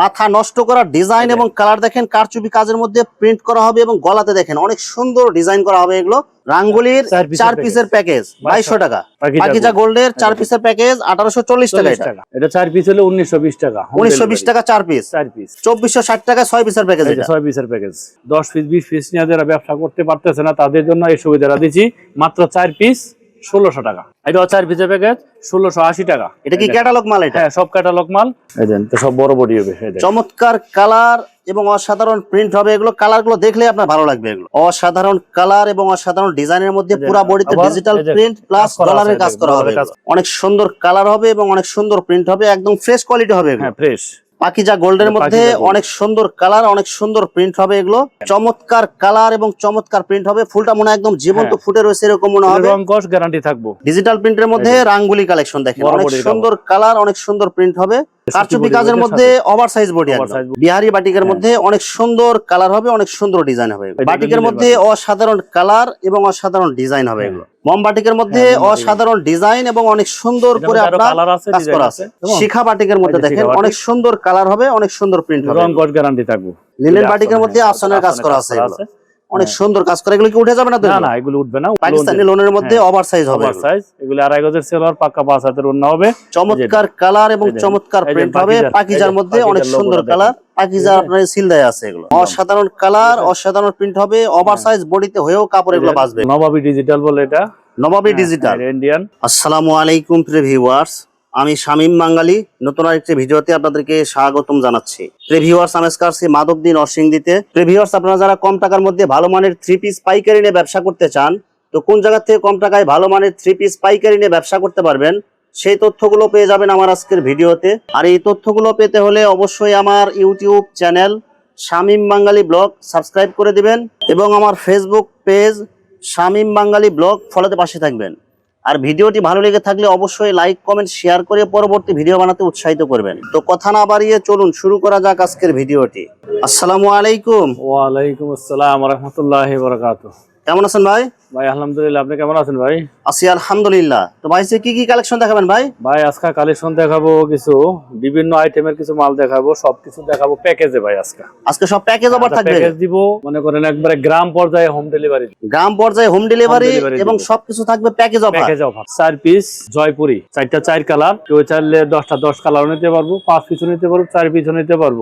মাথা নষ্ট করা ডিজাইন এবং কালার দেখেন কারচুপি কাজের মধ্যে প্রিন্ট করা হবে এবং গলাতে দেখেন অনেক সুন্দর ডিজাইন করা হবে এগুলো। রাঙ্গুলির চার পিসের প্যাকেজ বাইশশো টাকা। পাকিজা গোল্ডের চার পিসের প্যাকেজ আঠারোশো চল্লিশ টাকা এটা। চার পিস হলে উনিশশো বিশ টাকা। উনিশশো বিশ টাকা চার পিস চার পিস চব্বিশশো ষাট টাকা ছয় পিসের প্যাকেজ ছয় পিসের প্যাকেজ দশ পিস বিশ পিস নিয়ে যারা ব্যবসা করতে পারতেছে না তাদের জন্য এই সুবিধাটা দিচ্ছি। মাত্র চার পিস ষোলোশো টাকা। এটা চার পিসের প্যাকেজ ষোলোশো আশি টাকা। এটা কি ক্যাটালগ মাল এটা? হ্যাঁ সব ক্যাটালগ মাল। তো সব বড় বডি হবে চমৎকার কালার এবং অসাধারণ প্রিন্ট হবে। এগুলো কালারগুলো দেখলে আপনার ভালো লাগবে এগুলো। অসাধারণ কালার এবং অসাধারণ ডিজাইনের মধ্যে পুরো বডিতে ডিজিটাল প্রিন্ট প্লাস ডলারের কাজ করা হবে। অনেক সুন্দর কালার হবে এবং অনেক সুন্দর প্রিন্ট হবে। একদম ফ্রেশ কোয়ালিটি হবে হ্যাঁ ফ্রেশ পাকিজা গোল্ডের মধ্যে অনেক সুন্দর কালার অনেক সুন্দর প্রিন্ট হবে এগুলো। চমৎকার কালার এবং চমৎকার প্রিন্ট হবে। ফুলটা মনে হয় একদম জীবন্ত হ্যাঁ। ফুটে রয়েছে এরকম মনে হবে। রং কস গ্যারান্টি থাকব। ডিজিটাল প্রিন্টের মধ্যে রাঙ্গুলি কালেকশন দেখেন। অনেক সুন্দর কালার অনেক সুন্দর প্রিন্ট হবে। কারচুপি কাজের মধ্যে ওভার সাইজ বডি বিহারি বাটিকের হ্যাঁ। মধ্যে অনেক সুন্দর কালার হবে অনেক সুন্দর ডিজাইন হবে। বাটিকের মধ্যে অসাধারণ কালার এবং অসাধারণ ডিজাইন হবে। হ্যাঁ। এগুলো মম বাটিকের মধ্যে হ্যাঁ। অসাধারণ ডিজাইন এবং অনেক সুন্দর করে আপনার কাজ করা আছে। শিখা বাটিকের মধ্যে দেখেন অনেক সুন্দর কালার হবে অনেক সুন্দর প্রিন্ট হবে। রং গ্যারান্টি থাকব। লিলেন বাটিকের মধ্যে আফসানের কাজ করা আছে। অনেক হ্যাঁ। সুন্দর কাজ করে। এগুলো কি উঠে যাবে না না না এগুলো উঠবে না। পাকিস্তানি লোনের মধ্যে ওভার সাইজ হবে ওভার এগুলো। আড়াই গজের সেলোয়ার পাক্কা পাঁচ হাতের অন্য হবে। চমৎকার কালার এবং চমৎকার প্রিন্ট হবে। পাকিজার- মধ্যে অনেক সুন্দর কালার। পাকিজা আপনার সিল দেয়া আছে এগুলো। অসাধারণ কালার অসাধারণ প্রিন্ট হবে। ওভার সাইজ বডিতে হয়েও কাপড় এগুলো বাঁচবে। নবাবী ডিজিটাল বলে এটা। নবাবী ডিজিটাল ইন্ডিয়ান আসসালামু আলাইকুম প্রিয় ভিউয়ার্স আমি শামীম বাঙালি। নতুন আরেকটি ভিডিওতে আপনাদেরকে স্বাগতম জানাচ্ছি। প্রিভিউয়ার্স আমি আসছি মাধবদী নরসিংদীতে। প্রিভিউয়ার্স আপনারা যারা কম টাকার মধ্যে ভালো মানের থ্রি পিস পাইকারি নিয়ে ব্যবসা করতে চান, তো কোন জায়গা থেকে কম টাকায় ভালো মানের থ্রি পিস পাইকারি নিয়ে ব্যবসা করতে পারবেন, সেই তথ্যগুলো পেয়ে যাবেন আমার আজকের ভিডিওতে। আর এই তথ্যগুলো পেতে হলে অবশ্যই আমার YouTube channel Shamim Bangali blog subscribe করে দিবেন এবং আমার Facebook page Shamim Bangali blog ফলোতে পাশে থাকবেন। আর ভিডিওটি ভালো লেগে থাকলে অবশ্যই লাইক কমেন্ট শেয়ার করে পরবর্তী ভিডিও বানাতে উৎসাহিত করবেন। তো কথা না বাড়িয়ে চলুন, শুরু করা যাক আজকের ভিডিওটি আসসালামু আলাইকুম। ওয়ালাইকুম আসসালাম রহমতুল্লাহ বরকাত কেমন আছেন ভাই? ভাই আলহামদুলিল্লাহ আপনি কেমন আছেন ভাই? আছি আলহামদুলিল্লাহ। তো ভাই কি কি কালেকশন দেখাবেন ভাই? ভাই আজকে কালেকশন দেখাবো কিছু বিভিন্ন আইটেমের কিছু মাল দেখাবো সবকিছু দেখাবো প্যাকেজে ভাই আজকে। আজকে সব প্যাকেজ অফার থাকবে? প্যাকেজ দিব মনে করেন একবারে গ্রাম পর্যায়ে হোম ডেলিভারি গ্রাম পর্যায়ে হোম ডেলিভারি এবং। সবকিছু থাকবে প্যাকেজ অফার প্যাকেজ অফার চার পিস জয়পুরি চারটা চার কালার কেউ চাইলে দশটা দশ কালার নিতে পারব পাঁচ পিছু নিতে পারব চার পিছু নিতে পারব।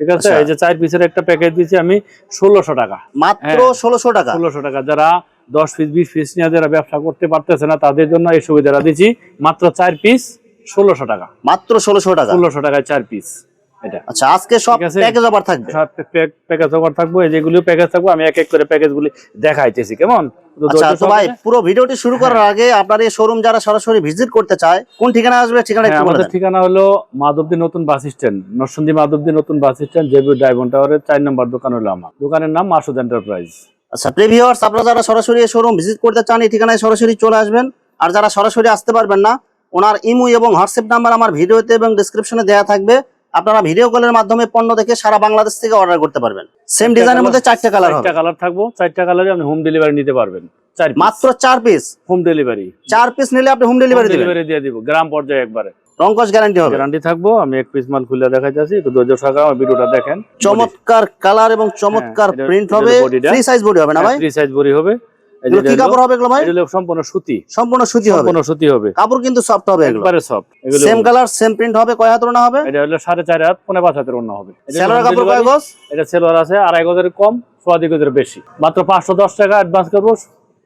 ঠিক আছে? আচ্ছা। এই যে চার পিসের একটা প্যাকেজ দিচ্ছি আমি ষোলোশো টাকা। মাত্র হ্যাঁ। ষোলোশো টাকা? ষোলোশো টাকা। যারা দশ পিস বিশ পিস নিয়ে যারা ব্যবসা করতে পারতেছে না তাদের জন্য এই সুবিধাটা দিচ্ছি মাত্র চার পিস ষোলোশো টাকা। মাত্র ষোলোশো টাকা? ষোলোশো টাকায় চার পিস এটা। আচ্ছা আজকে সব প্যাকেজ অফার থাকবে? প্যাকেজ ওভার থাকব এই যেগুলো প্যাকেজ থাকব আমি এক এক করে প্যাকেজ গুলি দেখাইতেছি কেমন? আচ্ছা তো ভাই পুরো ভিডিওটি শুরু করার আগে আপনার এই শোরুম যারা সরাসরি ভিজিট করতে চায় কোন ঠিকানা আসবে ঠিকানা হ্যাঁ, আমাদের ঠিকানা হলো মাধবদী নতুন বাস স্ট্যান্ড নরসিংদী মাধবদী নতুন বাস স্ট্যান্ড জেবি ডায়মন্ড টাওয়ারের চার নম্বর দোকান হলো আমার। দোকানের নাম মাসুদ এন্টারপ্রাইজ আচ্ছা প্রিভিউয়ার্স আপনারা যারা সরাসরি এই শোরুম ভিজিট করতে চান এই ঠিকানায় সরাসরি চলে আসবেন। আর যারা সরাসরি আসতে পারবেন না ওনার ইমু এবং হোয়াটসঅ্যাপ নাম্বার আমার ভিডিওতে এবং ডিসক্রিপশনে দেওয়া থাকবে। আপনারা ভিডিও কলের মাধ্যমে পণ্য দেখে সারা বাংলাদেশ থেকে অর্ডার করতে পারবেন। সেম ডিজাইনের মধ্যে চারটে কালার চারটা কালার থাকব চারটা কালারে আপনি হোম ডেলিভারি নিতে পারবেন। মাত্র চার পিস হোম ডেলিভারি চার পিস নিলে আপনি হোম ডেলিভারি ডেলিভারি দিয়ে দিব গ্রাম পর্যায়ে একবারে। রংকশ গ্যারান্টি হবে। গ্যারান্টি থাকব আমি এক পিস মাল খুলে দেখাইতেছি একটু ধৈর্য সহকারে আমার ভিডিওটা দেখেন। চমৎকার কালার এবং চমৎকার হ্যাঁ, প্রিন্ট হবে। ফ্রি সাইজ বডি হবে না ভাই? ফ্রি সাইজ বড়ি হবে। কি কাপড় হবে এগুলো ভাই? এটা সম্পূর্ণ সুতি। সম্পূর্ণ সুতি হবে। সম্পূর্ণ সুতি হবে। কাপড় কিন্তু সফট হবে একবারে সফট এগুলো সেম কালার সেম প্রিন্ট হবে কয় হাত ওড়না হবে? এটা হলো সাড়ে চার হাত পনেরো পাঁচ হাতের অন্য হবে। সেলোয়ার কাপড় কয় গজ? এটা সেলোয়ার আছে আড়াই গজের কম সোয়াদি গজের বেশি। মাত্র পাঁচশো দশ টাকা অ্যাডভান্স করব।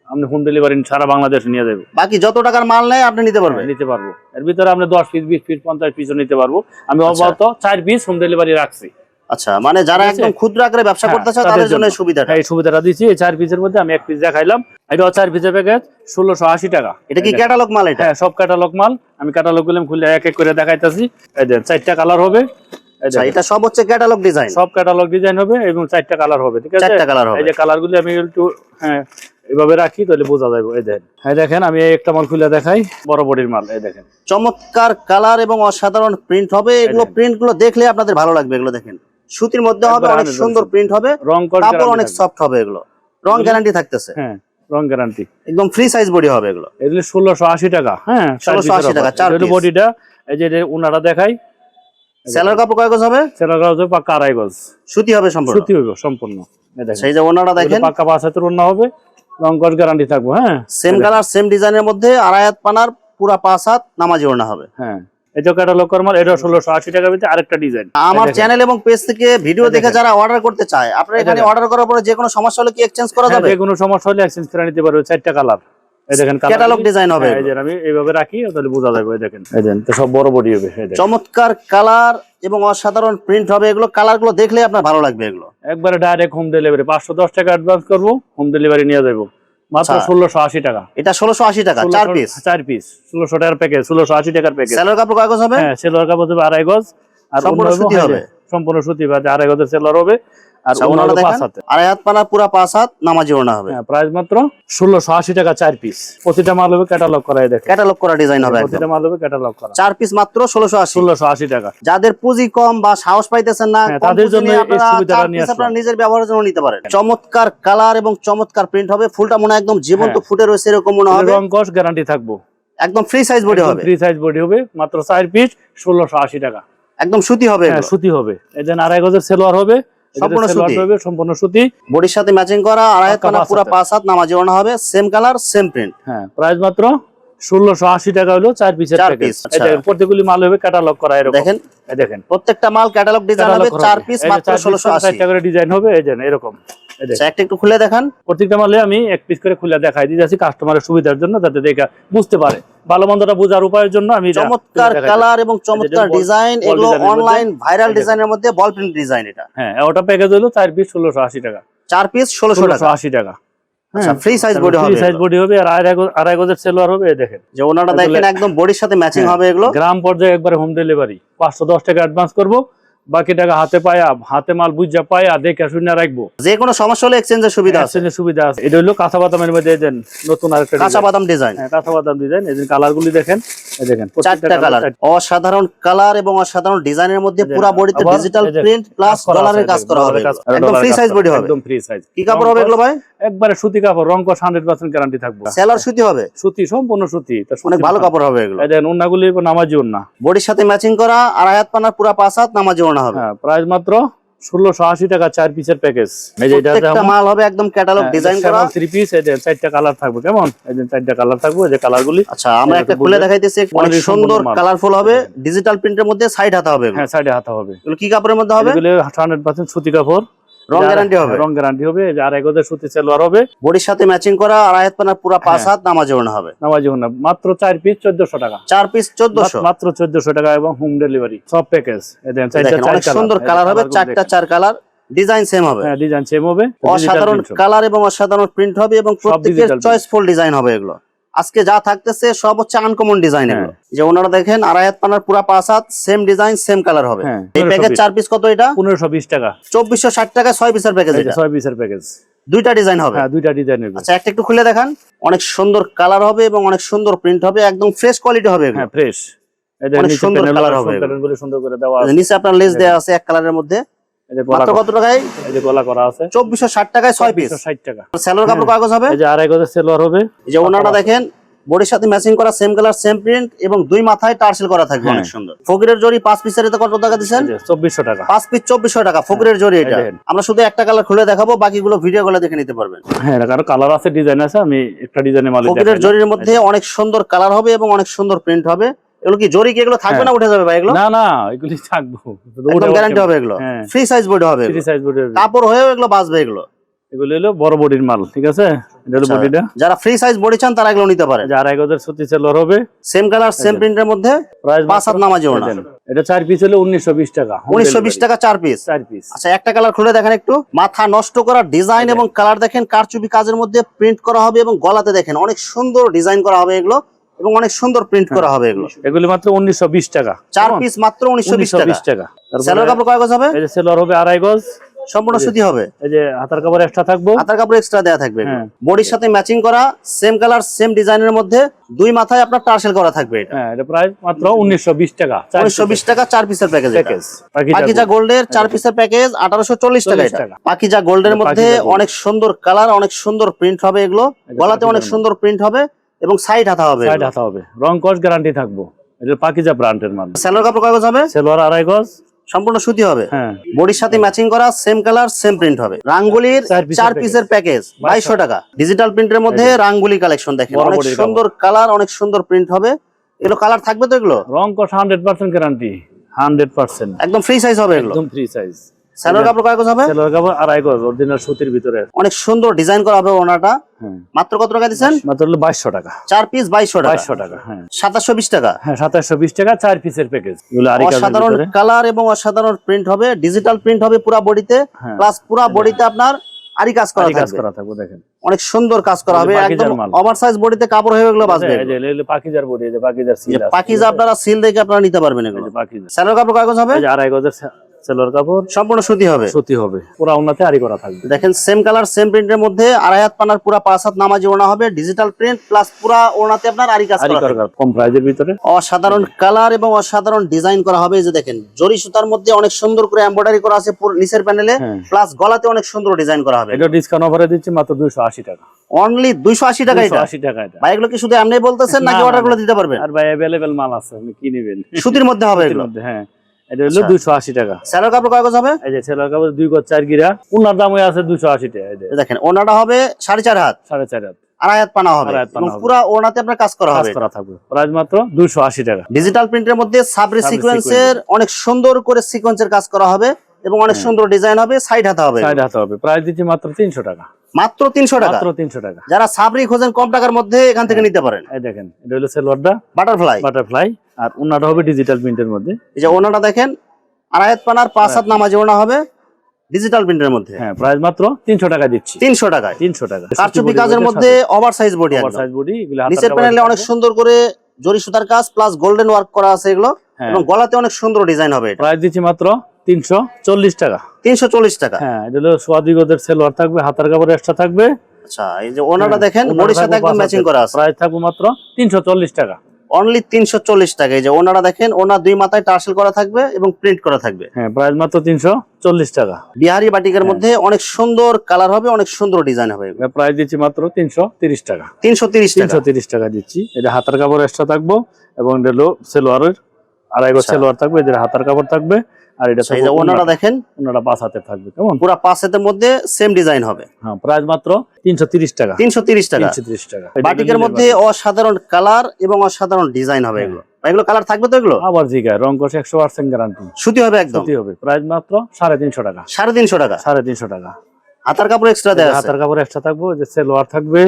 আপনি হোম ডেলিভারি সারা বাংলাদেশ নিয়ে যাব। বাকি যত টাকার মাল নেয় আপনি নিতে পারবেন। নিতে পারব। এর ভিতরে আপনি দশ পিস বিশ পিস পঞ্চাশ পিসও নিতে পারব। আমি আচ্ছা। চার পিস হোম ডেলিভারি রাখছি। আচ্ছা মানে যারা? একদম ক্ষুদ্র আকারে ব্যবসা হ্যাঁ, করতে চায় তাদের জন্য। সুবিধাটা। হ্যাঁ, এই সুবিধাটা দিচ্ছি এই চার পিসের মধ্যে আমি এক পিস দেখাইলাম। এটা চার পিসের প্যাকেজ ষোলোশো আশি টাকা। এটা কি ক্যাটালগ মাল এটা? হ্যাঁ সব ক্যাটালগ মাল। আমি ক্যাটালগগুলো খুলে এক এক করে দেখাইতেছি। এই দেন চারটা কালার হবে। এই আচ্ছা দেখেন। এটা সব হচ্ছে ক্যাটালগ ডিজাইন সব ক্যাটালগ ডিজাইন হবে এবং চারটা কালার হবে ঠিক আছে? চারটা কালার হবে। এই যে আমি একটু হ্যাঁ এভাবে রাখি তাহলে বোঝা যাবে এই দেখেন। হ্যাঁ দেখেন আমি একটা মাল খুলে দেখাই বড় বডির মাল এই দেখেন। চমৎকার কালার এবং অসাধারণ প্রিন্ট হবে। এগুলো প্রিন্টগুলো দেখলে আপনাদের ভালো লাগবে এগুলো দেখেন। সুতির মধ্যে হবে অনেক সুন্দর প্রিন্ট হবে রং কাপড় অনেক সফট হবে এগুলো। রং গ্যারান্টি থাকতেছে। হ্যাঁ রং গ্যারান্টি একদম ফ্রি সাইজ বডি হবে এগুলো। এগুলি ষোলোশো আশি টাকা হ্যাঁ 1680 টাকা, চার। বডিটা এই যে উনারা দেখাই। সেলার কাপড় কয় গজ হবে? সেলার কাপড় হবে পাক্কা আড়াই গজ। সুতি হবে সম্পূর্ণ? সুতি হইব সম্পূর্ণ। এই দেখেন। সেই যে ওনাটা দেখেন। পাক্কা পাঁচ হাতের ওড়না হবে রং কস গ্যারান্টি থাকব হ্যাঁ। সেম কালার সেম ডিজাইনের মধ্যে আড়াই হাত পানার পুরা পাঁচ হাত নামাজি ওড়না হবে। হ্যাঁ। এটা ক্যাটালগ কর এটা ষোলোশো আশি টাকা ভিতরে আরেকটা ডিজাইন আমার চ্যানেল এবং পেজ থেকে ভিডিও দেখে যারা অর্ডার করতে চায় আপনার এখানে অর্ডার করার পরে যে কোনো সমস্যা হলে কি এক্সচেঞ্জ করা যাবে? যে কোনো সমস্যা হলে এক্সচেঞ্জ করে নিতে পারবে চারটা কালার এই দেখেন colour ক্যাটালগ ডিজাইন হবে। হ্যাঁ, এই যে আমি এইভাবে রাখি তাহলে বোঝা যাবে এই দেখেন। এই দেখেন। তো সব বড় বডি হবে চমৎকার কালার এবং অসাধারণ প্রিন্ট হবে। এগুলো কালারগুলো দেখলে আপনার ভালো লাগবে এগুলো। একবারে ডাইরেক্ট হোম ডেলিভারি পাঁচশো দশ টাকা অ্যাডভান্স করব হোম ডেলিভারি নিয়ে যাব মাত্র আচ্ছা। ষোলোশো আশি টাকা। এটা ষোলোশো আশি টাকা চার পিস চার পিস ষোলোশো টাকার প্যাকেজ ষোলোশো আশি টাকার প্যাকেজ সেলোর কাপড় কয় গজ হবে? হ্যাঁ কাপড় হবে আড়াই গজ। আর সম্পূর্ণ সুতি হ্যাঁ, হবে? সম্পূর্ণ সুতি বা আড়াই গজের সেলোয়ার হবে। আর আচ্ছা, অন্য ওনাটা হবে পাঁচ দেখেন আড়াই হাত পানা পুরা পাঁচ হাত নামাজি ওড়না হবে। হ্যাঁ প্রাইস মাত্র ষোলোশো আশি টাকা চার পিস প্রতিটা মাল হবে ক্যাটালগ করা দেখেন। ক্যাটালগ করা ডিজাইন হবে প্রতিটা মাল হবে ক্যাটালগ করা। চার পিস মাত্র ষোলোশো আশি। ষোলোশো আশি টাকা। যাদের পুঁজি কম বা সাহস পাইতেছেন না হ্যাঁ, তাদের জন্য আপনারা নিজের ব্যবহারের জন্য নিতে পারেন। চমৎকার কালার এবং চমৎকার প্রিন্ট হবে। ফুলটা মনে হয় একদম জীবন্ত হ্যাঁ। ফুটে রয়েছে এরকম মনে হবে। রং কস গ্যারান্টি থাকব। একদম ফ্রি সাইজ বডি হবে। ফ্রি সাইজ বডি হবে মাত্র চার পিস ষোলোশো আশি টাকা। একদম সুতি হবে হ্যাঁ সুতি হবে। এদের আড়াই গজের সেলোয়ার হবে সম্পূর্ণ সুতি। সম্পূর্ণ সুতি। বডির সাথে ম্যাচিং করা আড়াই পাক্কা পাঁচ পুরা পাঁচ হাত নামাজি ওড়না হবে সেম কালার সেম প্রিন্ট হ্যাঁ প্রাইস মাত্র ষোলোশো আশি টাকা হলো চার পিসের প্যাকেজ আচ্ছা। প্রত্যেকগুলি মাল হবে ক্যাটালগ করা এরকম। দেখেন। দেখেন। প্রত্যেকটা মাল ক্যাটালগ ডিজাইন হবে চার পিস মাত্র ষোলোশো আশি। টাকা ডিজাইন হবে এই এরকম। একটা একটু খুলে দেখান। প্রত্যেকটা মালে আমি এক পিস করে খুলে দেখাই দিয়েছি কাস্টমারের সুবিধার জন্য যাতে দেখে বুঝতে পারে। ভালো মন্দটা বোঝার উপায়ের জন্য আমি চমৎকার কালার এবং চমৎকার ডিজাইন এগুলো। অনলাইন ভাইরাল ডিজাইনের মধ্যে বল প্রিন্ট ডিজাইন এটা। হ্যাঁ ওটা প্যাকেজ হলো চার পিস ষোলোশো আশি টাকা। চার পিস ষোলোশো আশি টাকা। আচ্ছা ফ্রি সাইজ বডি হবে সাইজ বডি হবে আর আড়াই গজের সেলোয়ার হবে দেখেন। যে ওনাটা এগুলো- দেখেন একদম বডির সাথে ম্যাচিং। হবে এগুলো। গ্রাম পর্যায়ে একবারে হোম ডেলিভারি পাঁচশো দশ টাকা অ্যাডভান্স করব। বাকি টাকা হাতে পায়া হাতে মাল বুঝা পায়া দেখে শুনে রাখব। যে কোনো সমস্যা হলে এক্সচেঞ্জের সুবিধা আছে। Exchange সুবিধা আছে। এটা হলো কাঁচা বাদামের মধ্যে দেন নতুন আরেকটা কাঁচা বাদাম ডিজাইন হ্যাঁ কাঁচা বাদাম ডিজাইন এই কালার গুলি দেখেন। দেখেন চারটা কালার অসাধারণ কালার এবং অসাধারণ ডিজাইনের মধ্যে পুরো বডিতে ডিজিটাল প্রিন্ট প্লাস ডলারের কাজ করা হবে। একদম ফ্রি সাইজ বডি হবে। একদম ফ্রি সাইজ কি কাপড় হবে এগুলো ভাই? একবারে সুতি কাপড় রং হান্ড্রেড পার্সেন্ট গ্যারান্টি থাকবে। সেলার সুতি হবে? সুতি সম্পূর্ণ সুতি অনেক ভালো কাপড় হবে এগুলো। এই দেখেন উন্নাগুলি নামাজি উন্না। বডির সাথে ম্যাচিং করা আর আয়াত পানার পুরা পাঁচ হাত নামাজি ওড়না হবে। হ্যাঁ প্রাইস মাত্র ষোলোশো আশি টাকা চার পিসের প্যাকেজ এই যে এটা মাল হবে একদম ক্যাটালগ ডিজাইন করা। থ্রি পিস এই যে চারটা কালার থাকবে কেমন? এই যে চারটা কালার থাকবে এই যে আচ্ছা আমরা এটা একটা খুলে দেখাইতেছি অনেক সুন্দর কালারফুল হবে। ডিজিটাল প্রিন্টের মধ্যে সাইড হাতা হবে। হ্যাঁ সাইডে হাতা হবে। এগুলো কি কাপড়ের মধ্যে হবে? এগুলো হান্ড্রেড পার্সেন্ট সুতি কাপড়। রং গ্যারান্টি হবে। হ্যাঁ, রং গ্যারান্টি হবে এই যে আড়াই গজের সুতি সেলোয়ার হবে বডির সাথে ম্যাচিং করা আড়াই হাত পানার পুরা পাঁচ হ্যাঁ। হাত নামাজি ওড়না হবে। নামাজি মাত্র চার পিস চোদ্দশো টাকা। চার পিস মাত্র চোদ্দশো টাকা এবং হোম ডেলিভারি সব প্যাকেজ দেখেন চারটা চার অনেক সুন্দর কালার হবে চারটা চার কালার ডিজাইন সেম হবে। হ্যাঁ ডিজাইন সেম হবে। অসাধারণ। কালার এবং অসাধারণ প্রিন্ট হবে এবং প্রত্যেকের। চয়েসফুল ডিজাইন হবে এগুলো। আজকে যা থাকতেছে সব হচ্ছে আনকমন ডিজাইন এগুলো যে ওনারা দেখেন আড়াই হাত পানার পুরা পাঁচ হাত সেম ডিজাইন সেম কালার হবে। হ্যাঁ, এই প্যাকেজ চার পিস কত এটা? পনেরোশো বিশ টাকা। চব্বিশশো ষাট টাকা ছয় পিসের প্যাকেজ এটা। ছয় পিসের প্যাকেজ দুইটা ডিজাইন হবে। হ্যাঁ দুইটা ডিজাইনের আচ্ছা একটা একটু খুলে দেখান। অনেক সুন্দর কালার হবে এবং অনেক সুন্দর প্রিন্ট হবে একদম ফ্রেশ কোয়ালিটি হবে হ্যাঁ ফ্রেশ এই যে অনেক নিচে সুন্দর colour হবে। সুন্দর করে দেওয়া আছে। নিচে আপনার লেস দেওয়া আছে এক কালারের মধ্যে। কত টাকায়? এই যে গলা করা আছে। চব্বিশশো ষাট টাকায় ছয় পিস ষাট টাকা। স্যালোর কাপড় কাগজ হবে? এই যে আড়াই গজের সেলোয়ার হবে। এই যে ওনাটা দেখেন বডির সাথে ম্যাচিং করা সেম কালার সেম প্রিন্ট এবং দুই মাথায় টার্সেল করা থাকবে হ্যাঁ। অনেক সুন্দর। ফকিরের পাঁচ পিসের এতে কত টাকা দিচ্ছেন? এই চব্বিশশো টাকা। পাঁচ পিস চব্বিশশো টাকা ফকিরের এটা। আমরা শুধু একটা কালার খুলে দেখাবো বাকিগুলো ভিডিও গুলো দেখে নিতে পারবেন। হ্যাঁ কারণ কালার আছে ডিজাইন আছে আমি একটা ডিজাইনের মালিক ফকিরের মধ্যে অনেক সুন্দর কালার হবে এবং অনেক সুন্দর প্রিন্ট হবে। এগুলো কি জরি কি? এগুলো থাকবে হ্যাঁ। না উঠে যাবে ভাই এগুলো? না না এগুলি থাকব। একদম গ্যারান্টি হবে এগুলো। ফ্রি সাইজ বডি হবে ফ্রি সাইজ বডি কাপড় হয়েও এগুলো বাঁচবে এগুলো। এগুলি হলো বড় বডির মাল ঠিক আছে? এটা হলো আচ্ছা। বডিটা। যারা ফ্রি সাইজ বডি চান তারা এগুলো নিতে পারে। এই যে আড়াই গজের হবে। সেম কালার সেম প্রিন্টের মধ্যে পাঁচ নামাজি ওড়না এটা চার পিস হলো উনিশশো বিশ টাকা Home উনিশশো বিশ delivery। টাকা চার পিস চার পিস আচ্ছা একটা কালার খুলে দেখেন একটু। মাথা নষ্ট করা ডিজাইন এবং কালার দেখেন কারচুপি কাজের মধ্যে প্রিন্ট করা হবে এবং গলাতে দেখেন অনেক সুন্দর ডিজাইন করা হবে এগুলো। এবং অনেক সুন্দর প্রিন্ট করা হবে এগুলো। এগুলি মাত্র উনিশশো বিশ টাকা। চার পিস মাত্র উনিশশো বিশ টাকা। সেলোর কাপড় কয় গজ হবে? যে সেলোয়ার হবে আড়াই গজ। সম্পূর্ণ সুতি হবে। এই যে হাতার কাপড় এক্সট্রা থাকব। হাতার কাপড় এক্সট্রা দেওয়া থাকবে হ্যাঁ। বডির সাথে ম্যাচিং করা সেম কালার সেম ডিজাইনের মধ্যে দুই মাথায় আপনার টার্সেল করা থাকবে এটা। হ্যাঁ এটা প্রাইস মাত্র উনিশশো বিশ টাকা। চার উনিশশো বিশ টাকা চার পিসের প্যাকেজ প্যাকেজ পাকিজা গোল্ডের চার পিসের প্যাকেজ আঠারোশো চল্লিশ টাকা 40 এটা। পাকিজা গোল্ডের মধ্যে অনেক সুন্দর কালার অনেক সুন্দর প্রিন্ট হবে এগুলো। গলাতে অনেক সুন্দর প্রিন্ট হবে। এবং সাইড হাতা হবে সাইড হাতা হবে। রং কস গ্যারান্টি থাকব। এটা পাকিজা ব্র্যান্ডের মাল। স্যালোর কাপড় কয় গজ হবে? সেলোয়ার আড়াই গজ। সম্পূর্ণ সুতি হবে। হ্যাঁ। বডির সাথে ম্যাচিং করা সেম কালার সেম প্রিন্ট হবে। রাঙ্গুলির চার পিসের প্যাকেজ বাইশশো টাকা। ডিজিটাল প্রিন্টের মধ্যে রাঙ্গুলি কালেকশন দেখেন। অনেক সুন্দর কালার অনেক সুন্দর প্রিন্ট হবে। এগুলো কালার থাকবে তো এগুলো? রং কষ hundred percent guarantee hundred percent একদম ফ্রি সাইজ হবে এগুলো। একদম ফ্রি সাইজ স্যালোর কাপড় কয় গজ হবে? সেলোয়ার কাপড় আড়াই গজ অরিজিনাল সুতির ভিতরে। অনেক সুন্দর ডিজাইন করা হবে ওনাটা। হ্যাঁ। মাত্র কত টাকা দিচ্ছেন? মাত্র হলো বাইশশো টাকা। চার পিস বাইশশো টাকা। বাইশশো টাকা হ্যাঁ। সাতাশশো বিশ টাকা। হ্যাঁ সাতাশশো বিশ টাকা চার পিসের প্যাকেজ এগুলো আড়াই কাজের অসাধারণ কালার এবং অসাধারণ প্রিন্ট হবে ডিজিটাল প্রিন্ট হবে পুরা বডিতে। হ্যাঁ। প্লাস পুরা বডিতে আপনার আরি কাজ করা কাজ থাকবে। করা থাকবে দেখেন। অনেক সুন্দর কাজ করা হবে একদম মাল। ওভার সাইজ বডিতে কাপড় হয়ে গেলো এগুলো পাকিজার বডি পাকিজার সিল পাকিজা আপনারা সিল দেখে আপনারা নিতে পারবেন এগুলো। পাকিজা। স্যালোর কাপড় কয় গজ হবে? আড়াই গজের সেলোয়ার কাপড়। সম্পূর্ণ সুতি হবে। সুতি হবে। পুরা উন্নতে আড়ি করা থাকবে। দেখেন সেম কালার সেম প্রিন্টের মধ্যে আড়াই হাত পানার পুরা পাঁচ হাত নামাজি ওড়না হবে ডিজিটাল প্রিন্ট প্লাস পুরা ওড়নাতে আপনার আরি কাজ করা কম প্রাইজের ভিতরে। অসাধারণ কালার এবং অসাধারণ ডিজাইন করা হবে। এই যে দেখেন জরি সুতার মধ্যে অনেক সুন্দর করে এমব্রয়ডারি করা আছে নিচের প্যানেলে। প্লাস গলাতে অনেক সুন্দর ডিজাইন করা হবে। এটা ডিসকাউন্ট অফারে দিচ্ছি মাত্র দুইশো আশি টাকা। অনলি দুইশো আশি টাকা এটা? আশি টাকা এটা। ভাই এগুলো কি শুধু এমনি বলতেছেন নাকি না, অর্ডারগুলো দিতে পারবেন? আর ভাই অ্যাভেলেবেল মাল আছে আপনি কি নেবেন। সুতির মধ্যে হবে এগুলো? হ্যাঁ। এটা হলো আচ্ছা। দুইশো আশি টাকা। কাপড় কয় গজ হবে? এই যে কাপড় দুই গজ চার গিরা। উনার দাম হয়ে আছে দুইশো আশি টাকা দেখেন ওনাটা হবে সাড়ে চার হাত। সাড়ে চার হাত। আড়াই পানা হবে। আড়াই হাত পানা এবং হবে। পুরা ওনাতে আপনার কাজ করা হবে। করা থাকবে। প্রাইস মাত্র দুইশো আশি টাকা। ডিজিটাল প্রিন্টের মধ্যে সাবরি সাবরি সিকোয়েন্সের অনেক সুন্দর করে সিকোয়েন্সের কাজ করা হবে এবং অনেক সুন্দর ডিজাইন হবে সাইড হাতে হবে। সাইড হাতে হবে। প্রাইস দিচ্ছি মাত্র তিনশো টাকা। মাত্র তিনশো টাকা। মাত্র তিনশো টাকা। যারা সাবরি খোঁজেন কম টাকার মধ্যে এখান থেকে নিতে পারেন। এই দেখেন এটা হলো সেলোয়ারটা। বাটারফ্লাই বাটারফ্লাই আর উনাটা হবে ডিজিটাল প্রিন্টের মধ্যে। এই যে ওনাটা দেখেন আড়াই হাত পানার পাঁচ হাত নামাজি ওনা হবে ডিজিটাল প্রিন্টের মধ্যে। হ্যাঁ প্রাইস মাত্র তিনশো টাকা দিচ্ছি। তিনশো টাকায়। তিনশো টাকা। কারচুপি কাজের মধ্যে ওভার সাইজ বডি একদম। সাইজ বডি এগুলো নিচের প্যানেলে অনেক সুন্দর করে জরি সুতার কাজ প্লাস গোল্ডেন ওয়ার্ক করা আছে এগুলো। হ্যাঁ। এবং গলাতে অনেক সুন্দর ডিজাইন হবে এটা। প্রাইস দিচ্ছি মাত্র তিনশো চল্লিশ টাকা। তিনশো চল্লিশ টাকা। হ্যাঁ এটা হলো সোয়াদি গদের সেলোয়ার থাকবে হাতার কাপড় এক্সট্রা থাকবে। আচ্ছা এই যে ওনাটা দেখেন বডির সাথে একদম ম্যাচিং করা আছে। প্রাইস থাকবে মাত্র তিনশো চল্লিশ টাকা। অনলি তিনশো চল্লিশ টাকা। এই যে ওনারা দেখেন ওনার দুই মাথায় টার্সেল করা থাকবে এবং প্রিন্ট করা থাকবে। হ্যাঁ প্রাইস মাত্র তিনশো চল্লিশ টাকা। বিহারি বাটিকের মধ্যে অনেক সুন্দর কালার হবে অনেক সুন্দর ডিজাইন হবে। প্রাইস দিচ্ছি মাত্র তিনশো তিরিশ টাকা। তিনশো তিরিশ তিনশো তিরিশ টাকা দিচ্ছি। এটা হাতার কাপড় এক্সট্রা থাকব এবং এটা লো সেলোয়ারের আড়াই গজ আচ্ছা। সেলোয়ার থাকবে এদের হাতার কাপড় থাকবে। আর এটা যে ওনারা দেখেন। ওনারা পাঁচ হাতে থাকবে কেমন? পুরা পাঁচ হাতের মধ্যে সেম ডিজাইন হবে। হ্যাঁ প্রাইস মাত্র তিনশো তিরিশ টাকা। তিনশো তিরিশ টাকা। তিনশো তিরিশ টাকা। বাটিকের মধ্যে অসাধারণ কালার এবং অসাধারণ ডিজাইন হবে এগুলো। এগুলো কালার থাকবে তো এগুলো? আবার জিগায় রং কষে একশো পার্সেন্ট গ্যারান্টি সুতি হবে একদম। সত্যি হবে। প্রাইস মাত্র সাড়ে তিনশো টাকা। সাড়ে তিনশো টাকা। সাড়ে তিনশো টাকা। হাতার কাপড় এক্সট্রা দেওয়া আছে। হাতার কাপড় এক্সট্রা থাকবে যে সেলোয়ার থাকবে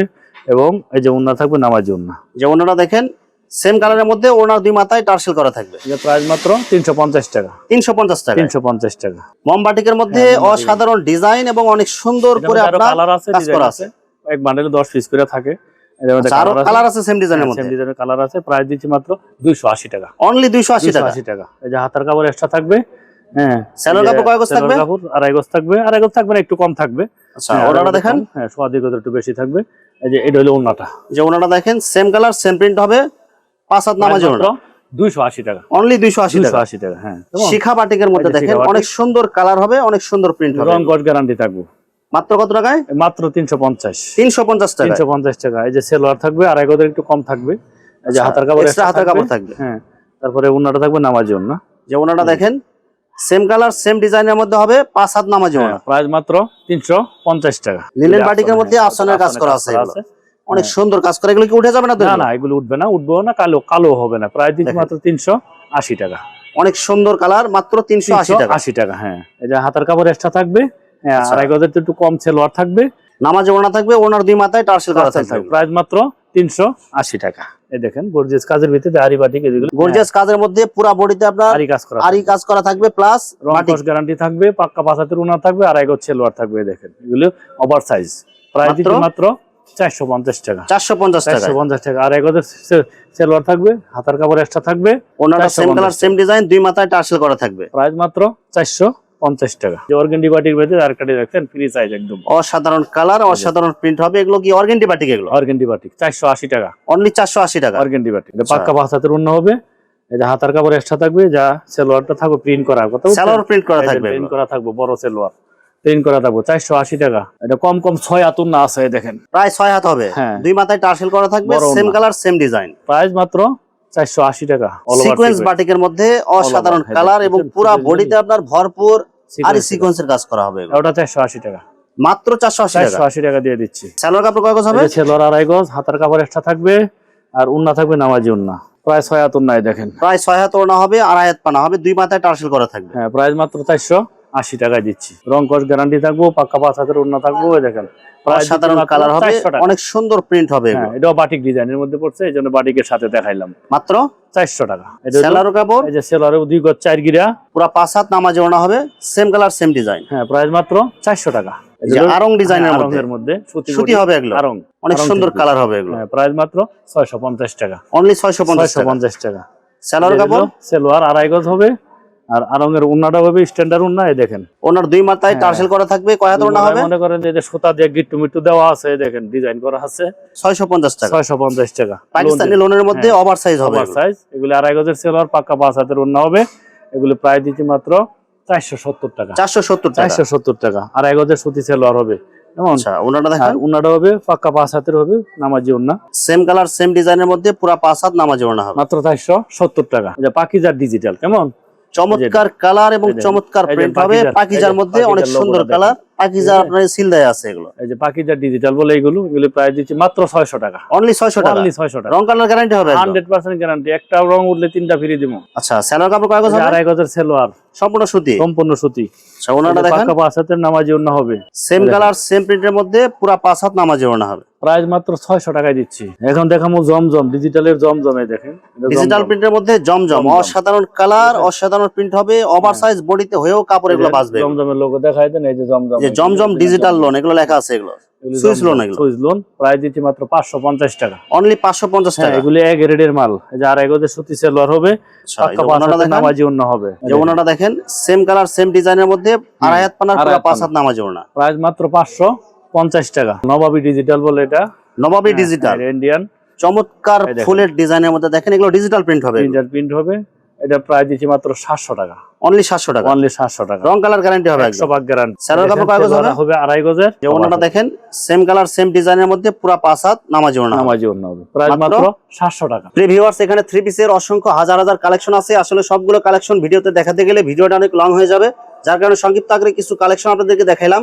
এবং এই যে উন্না থাকবে নামাজ উন্না যে ওনারা দেখেন সেম কালারের মধ্যে ওনার দুই মাথায় টার্সেল করা থাকবে। প্রাইস মাত্র তিনশো পঞ্চাশ টাকা। তিনশো পঞ্চাশ টাকা। তিনশো পঞ্চাশ টাকা। মমবাটিকের মধ্যে হ্যাঁ, অসাধারণ ডিজাইন এবং অনেক সুন্দর করে আপনার কালার আছে কাজ ডিজাইন করা আছে। এক বান্ডেলে দশ পিস করে থাকে। মধ্যে আচ্ছা। কালার আছে। সেম ডিজাইনের সেম ডিজাইনের কালার আছে। প্রাইস দিচ্ছি মাত্র দুইশো আশি টাকা। অনলি দুইশো আশি টাকা? আশি টাকা। এই যে হাতার কাপড় এক্সট্রা থাকবে। হ্যাঁ যে কাপড় কয় গজ থাকবে? কাপড় আড়াই গজ থাকবে। আড়াই গজ থাকবে না একটু কম থাকবে। আচ্ছা হ্যাঁ, ওনারা দেখেন। হ্যাঁ সোয়াদিগত একটু বেশি থাকবে। এই যে এটা হলো ওন্নাটা যে ওনারা দেখেন সেম কালার সেম প্রিন্ট হবে। পাঁচ হাত নামাজ ওনা দুইশো আশি টাকা। অনলি দুইশো আশি টাকা। আশি টাকা হ্যাঁ। শিখা বাটিকের মধ্যে দেখেন অনেক সুন্দর কালার হবে অনেক সুন্দর প্রিন্ট হবে। রং কট গ্যারান্টি থাকবে। মাত্র কত টাকায়? মাত্র তিনশো পঞ্চাশ। তিনশো পঞ্চাশ টাকা তিনশো পঞ্চাশ টাকা। এই যে সেলোয়ার থাকবে আড়াই গজের একটু কম থাকবে। এই যে আচ্ছা, হাতার কাপড় হাতার থাকবে। হ্যাঁ তারপরে থাকবে নামাজি যে দেখেন সেম কালার সেম ডিজাইনের মধ্যে হবে পাঁচ হাত নামাজ ওনা প্রাইস মাত্র তিনশো পঞ্চাশ টাকা। এই বাটিকের মধ্যে আফসানের কাজ করা আছে। অনেক সুন্দর কাজ করে। এগুলো কি উঠে যাবে না না না এগুলো উঠবে না উঠবো না কালো কালো হবে না প্রায় দিচ্ছি মাত্র তিনশো আশি টাকা। অনেক সুন্দর কালার মাত্র তিনশো আশি টাকা আশি টাকা। হ্যাঁ। এই যে হাতার কাপড় এক্সট্রা থাকবে হ্যাঁ আচ্ছা। আড়াই গজের একটু কম সেলোয়ার থাকবে। নামাজে ওনা থাকবে ওনার দুই মাথায় টার্সেল করা থাকবে। প্রাইস মাত্র তিনশো আশি টাকা। এই দেখেন গর্জিয়াস কাজের ভিতরে আরি গর্জিয়াস কাজের মধ্যে পুরা বডিতে আপনার আরি কাজ করা আরি কাজ করা থাকবে প্লাস রং কস গ্যারান্টি থাকবে পাক্কা পাঁচাতের উনা থাকবে আড়াই গজ সেলোয়ার থাকবে দেখেন। এগুলো ওভার সাইজ প্রাইস মাত্র? চারশো পঞ্চাশ টাকা। চারশো পঞ্চাশ চারশো পঞ্চাশ টাকা। গজের সেলোয়ার থাকবে হাতার কাপড় এক্সট্রা থাকবে ওনাটা সেম কালার সেম ডিজাইন দুই মাথায় টার্সেল করা থাকবে। প্রাইস মাত্র চারশো পঞ্চাশ টাকা। যে অর্গেন্ডি বাটির ভেতরে আরেকটা দেখছেন ফ্রি সাইজ একদম। অসাধারণ কালার অসাধারণ প্রিন্ট হবে। এগুলো কি বাটিক এগুলো? অর্গেন্ডি বাটিক চারশো আশি টাকা। অনলি চারশো আশি টাকা। অর্গেন্ডি বাটিক আচ্ছা। পাক্কা পাঁচ হাতের অন্য হবে। হাতার কাপড় এক্সট্রা থাকবে যা সেলোয়ারটা থাকবে প্রিন্ট করা কথা স্যালোর প্রিন্ট করা থাকবে প্রিন্ট করা থাকবে বড় সেলোয়ার। প্রিন্ট করা থাকবে চারশো আশি টাকা। এটা কম কম ছয় আতুর না আছে দেখেন। প্রায় ছয় হাত হবে। হ্যাঁ। দুই মাথায় টার্সেল করা থাকবে same colour same design price মাত্র চারশো আশি টাকা সিকোয়েন্স বাটিকের মধ্যে অসাধারণ কালার এবং পুরা বডিতে আপনার ভরপুর আর সিকোয়েন্সের কাজ করা হবে ওটা চারশো আশি টাকা। মাত্র চারশো আশি চারশো আশি টাকা দিয়ে দিচ্ছি। স্যালোয়ার কাপড় কয় গজ হবে? আড়াই গজ হাতার কাপড় একটা থাকবে আর উন্না থাকবে নামাজি উন্না। প্রায় ছয় হাত উন্নায় দেখেন। প্রায় ছয় হাত ওড়না হবে আড়াই হাত পানা হবে দুই মাথায় টার্সেল করা থাকবে। হ্যাঁ প্রাইস মাত্র চারশো। আশি টাকায় দিচ্ছি। রং কস গ্যারান্টি থাকব পাক্কা পাঁচ হাতের উন্না থাকব দেখেন। সাধারণ কালার হবে অনেক সুন্দর প্রিন্ট হবে হ্যাঁ এটাও বাটিক ডিজাইনের মধ্যে পড়ছে এই জন্য বাটিকের সাথে দেখাইলাম। মাত্র? চারশো টাকা। হলো- কাপড়? এই যে দুই গজ চার গিরা। পুরা পাঁচ হাত নামাজে ওড়না হবে সেম কালার সেম ডিজাইন হ্যাঁ প্রাইস মাত্র চারশো টাকা। আরং ডিজাইনের হ্যাঁ, মধ্যে। সুতি হবে এগুলো। আরং অনেক সুন্দর কালার হবে এগুলো। হ্যাঁ প্রাইস মাত্র ছয়শো পঞ্চাশ টাকা। অনলি ছয়শো পঞ্চাশ টাকা। কাপড়? সেলোয়ার আড়াই গজ হবে। আর আরঙের উন্নাটা হবে স্ট্যান্ডার্ড উন্না দেখেন। ওনার দুই মাথায় হ্যাঁ। টার্সেল করা থাকবে কয় হাত ওড়না হবে? মনে করেন যে সুতা দিয়ে গিট্টু মিট্টু দেওয়া আছে দেখেন ডিজাইন করা আছে। ছয়শো পঞ্চাশ টাকা। ছয়শো পঞ্চাশ টাকা। পাকিস্তানি লোনের মধ্যে হ্যাঁ। ওভার সাইজ হবে ওভার সাইজ এগুলি আড়াই গজের পাক্কা পাঁচ হাতের উন্না হবে। এগুলি প্রায় দিচ্ছি মাত্র চারশো সত্তর টাকা। চারশো সত্তর টাকা। চারশো সত্তর টাকা। আড়াই গজের সুতি হবে। কেমন আচ্ছা দেখেন। উন্নাটা হবে পাক্কা পাঁচ হাতের হবে নামাজি উন্না। সেম কালার সেম ডিজাইনের মধ্যে পুরা পাঁচ হাত নামাজে হবে। মাত্র টাকা। এটা পাকিজার ডিজিটাল কেমন? চমৎকার কালার এবং চমৎকার প্রিন্ট হবে। পাকিজার- পাকিজার মধ্যে অনেক সুন্দর কালার। পাকিজা ঠিক আছে? আপনার সিল দেয়া আছে এগুলো। এই যে পাকিজার ডিজিটাল বলে এগুলো এগুলো প্রায় দিচ্ছি মাত্র ছয়শো টাকা। অনলি ছয়শো টাকা? অনলি ছয়শো টাকা। রং কালার গ্যারান্টি হবে একদম। হান্ড্রেড পার্সেন্ট গ্যারান্টি একটা রং উঠলে তিনটা ফ্রি দিব আচ্ছা স্যালোয়ার কাপড় কয় গজ হবে? আড়াই গজের সেলোয়ার। সম্পূর্ণ সুতি? সম্পূর্ণ সুতি। ওনাটা দেখেন। পাক্কা পাঁচ হাতের নামাজি হবে। সেম কালার সেম প্রিন্টের মধ্যে পুরা পাঁচ হাত নামাজে হবে। প্রাইস মাত্র ছয়শো টাকায় দিচ্ছি। এখন দেখামো জমজম ডিজিটালের জমজমে দেখেন। ডিজিটাল প্রিন্টের মধ্যে জমজম। অসাধারণ কালার অসাধারণ প্রিন্ট হবে। ওভার সাইজ বডিতে হয়েও কাপড় এগুলো বাঁচবে। জমজমের লোগো দেখাই দেন এই যে জমজম। জমজম ডিজিটাল লোন এগুলো লেখা আছে এগুলো। সুইস লোন এগুলো? সুইস লোন প্রাইস দিচ্ছি মাত্র পাঁচশো পঞ্চাশ টাকা। অনলি পাঁচশো পঞ্চাশ হ্যাঁ টাকা? এগুলি এক গ্রেডের মাল। এই যে সুতি সেলোয়ার হবে আচ্ছা, পাক্কা নামাজি দেখেন সেম কালার সেম ডিজাইনের মধ্যে আড়াই হাত পানার আড়াই পাঁচ পানা। হাত নামাজে ওড়না। প্রাইস মাত্র পাঁচশো পঞ্চাশ টাকা। নবাবী ডিজিটাল বলে এটা। নবাবী ডিজিটাল ইন্ডিয়ান চমৎকার ফুলের ডিজাইনের মধ্যে দেখেন এগুলো ডিজিটাল প্রিন্ট হবে। প্রিন্ট হবে। এটা প্রায় দিচ্ছি মাত্র সাতশো টাকা। অনলি সাতশো টাকা। অনলি সাতশো টাকা। রং কালার গ্যারান্টি হবে একশো একদম। ভাগ গ্যারান্টি স্যালোয়ার কাপড় কয় গজ হবে? হবে আড়াই গজের। যে ওনাটা দেখেন সেম কালার সেম ডিজাইনের মধ্যে পুরা পাঁচ হাত নামাজ ওড়না নামাজি অন্য হবে। প্রাইস মাত্র? মাত্র সাতশো টাকা। ভিউয়ার্স এখানে থ্রি পিসের অসংখ্য হাজার হাজার কালেকশন আছে। আসলে সবগুলো কালেকশন ভিডিওতে দেখাতে গেলে ভিডিওটা অনেক লং হয়ে যাবে। যার কারণে সংক্ষিপ্ত আগে কিছু কালেকশন আপনাদেরকে দেখাইলাম।